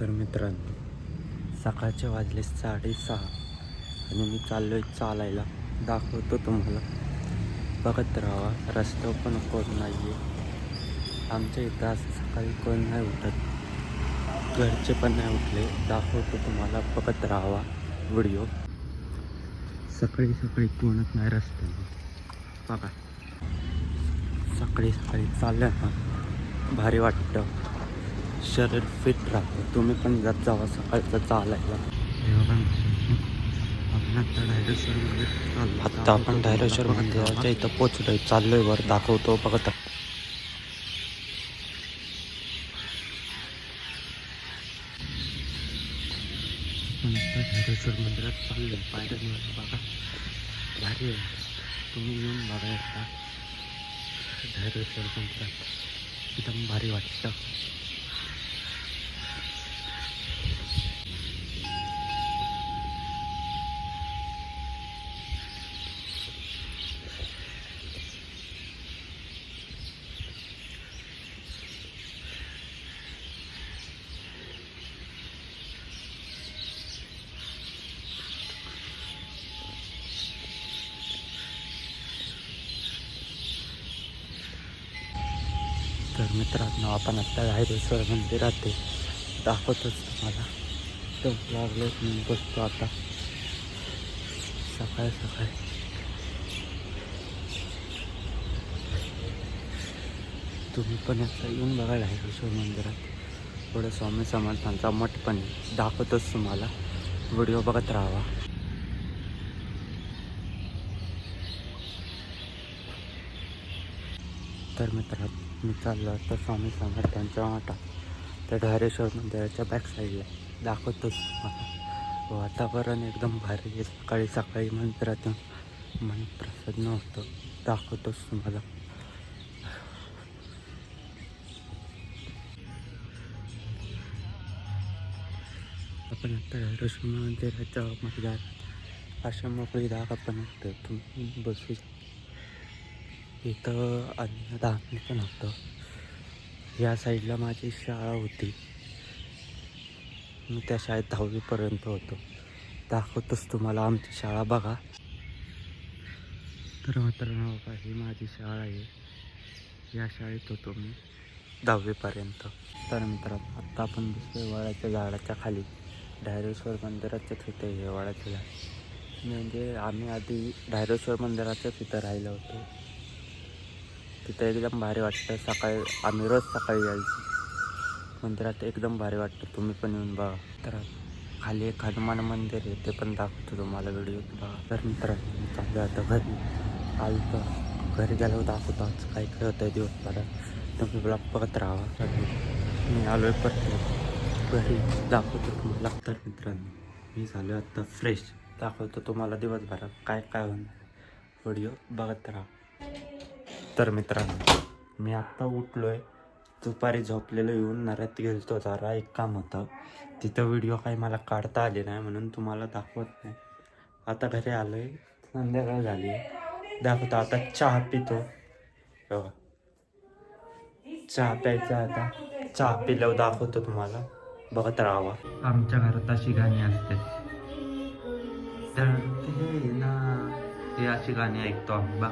तर मित्रांनो सकाळचे वाजले साडेसहा आणि मी चाललो आहे चालायला. दाखवतो तुम्हाला. बघत राहा रस्त्यावर पण कोण नाही आहे आमच्या इथं असं सकाळी कोण नाही उठत. घरचे पण नाही उठले. दाखवतो तुम्हाला. बघत राहावा व्हिडिओ. सकाळी सकाळी कोणत नाही रस्त्यावर. बघा. सकाळी सकाळी चाललं ना. भारी वाटतं. शरीर फिट राहतं. तुम्ही पण जात जावा सकाळचा चालायला. आत्ता आपण डायरेक्शन मंदिराच्या इथं पोचलोय चाललोय वर दाखवतो बघत राहा. धायरेश्वर मंदिरात चाललोय. पायऱ्या बघा. भारी आहे. तुम्ही येऊन बघा एकदा. धायरेश्वर मंदिरात. एकदम भारी वाटतं. तर मित्रांनो आपण आत्ता धायरेश्वर मंदिरात ते दाखवतोच तुम्हाला. तो लागलो मी बसतो आता. सकाळी सकाळी. तुम्ही पण आता येऊन बघा धायरेश्वर मंदिरात. पुढे स्वामी समर्थांचा मठ पण दाखवतोच तुम्हाला. व्हिडिओ बघत राहावा तर मित्र मी चाललो आता स्वामी समर्थांच्या वाटा. त्या ढारेश्वर मंदिराच्या बॅक साईडला दाखवतोच मला हो, वातावरण एकदम भारी आहे. सकाळी सकाळी मंदिरातून मन प्रसन्न होतं दाखवतोच तुम्हाला. आपण आता ढारेश्वर मंदिराच्या मध्ये अशा मोकळी जागा पण असते तुम्ही बसू शकता. इथं अन्नदान पण होतं या साईडला माझी शाळा होती. मी त्या शाळेत दहावीपर्यंत होतो. दाखवतोच तुम्हाला आमची शाळा बघा. तर मित्रांनो बघा ही माझी शाळा आहे. या शाळेत होतो मी दहावीपर्यंत. तर मित्रांनो आत्ता आपण दिसतोय वडाच्या झाडाच्या खाली डायरेश्वर मंदिराच्या तिथे हे वडाच्या झाड. म्हणजे आम्ही आधी डायरेश्वर मंदिराच्याच इथं राहिलो होतो. तिथं एकदम भारी वाटतं. सकाळी आम्ही रोज सकाळी यायचो. मंदिरात एकदम भारी वाटतं. तुम्ही पण येऊन बघा. तर खाली एक हनुमान मंदिर आहे ते पण दाखवतो तुम्हाला व्हिडिओ बघा तर मित्रांनो चालू आता घरी. आलं तर घरी गेल्यावर दाखवतो आज काय काय होतं आहे दिवसभरात तुम्ही ब्लॉग बघत राहा. मी आलो आहे परत घरी दाखवतो तुम्हाला. तर मित्रांनो मी झालो आत्ता फ्रेश दाखवतो तुम्हाला दिवसभरात काय काय होणार. व्हिडिओ बघत राहा. तर मित्रांनो मी आत्ता उठलो आहे दुपारी झोपलेलो येऊन नऱ्यात गेलतो. जरा एक काम होतं. तिथं व्हिडिओ काही मला काढता आले नाही म्हणून तुम्हाला दाखवत नाही. आता घरी आलो आहे संध्याकाळ झाली. आहे दाखवतो. आता चहा पितो. चहा प्यायचा आता. चहा पिल्यावर दाखवतो तुम्हाला. बघत राहावा. आमच्या घरात अशी गाणी असते. तर ना हे अशी गाणी ऐकतो आम्ही. बा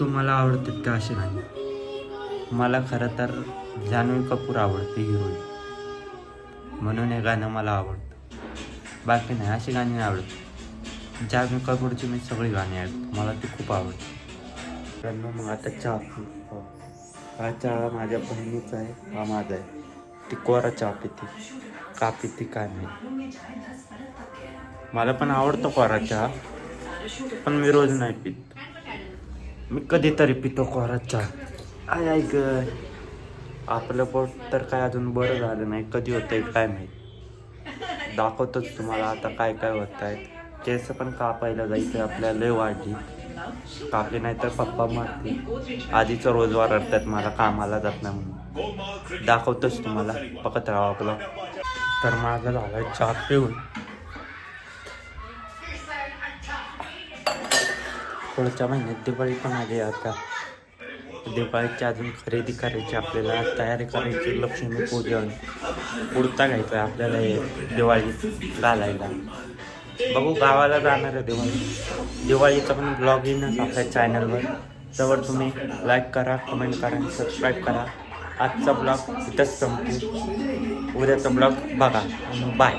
तुम्हाला आवडतात का अशी गाणी? मला खरं तर जान्हवी कपूर आवडते हिरोईन. म्हणून हे गाणं मला आवडतं. बाकी नाही अशी गाणी आवडत. जान्हवी कपूरची मी सगळी गाणी ऐकतो. मला ती खूप आवडते. मग आता चहा हो. हा. चहा माझ्या बहिणीचा आहे. हा माझा आहे. ती कोरा चहा पिते. का पिते काय नाही मला पण आवडतो कोरा चहा. पण मी रोज नाही पित. मी कधीतरी पितो कोरा चहा आय ऐक आपलं पोट तर काय अजून बरं झालं नाही. कधी होतंय काय माहीत. दाखवतोच तुम्हाला आता काय काय होत आहेत केस पण कापायला जायचं आपल्याला लय वाढली कापले नाही तर पप्पा मारते आधीच रोजवार अडतात मला कामाला जात नाही म्हणून. दाखवतोच तुम्हाला. बघत राहा आपलं तर माझं झालं चहा पिऊन. पुढच्या महिन्यात दिवाळी पण आली आता. दिवाळीची अजून खरेदी करायची आपल्याला तयारी करायची लक्ष्मी पूजन. घ्यायचा आहे आपल्याला हे दिवाळीत घालायला. बघू गावाला जाणार आहे दिवाळी. दिवाळीचा पण ब्लॉग येईनच आपल्या चॅनलवर त्यावर तुम्ही लाईक करा कमेंट करा सबस्क्राईब करा. आजचा ब्लॉग इथंच संपू उद्याचा ब्लॉग बघा. बाय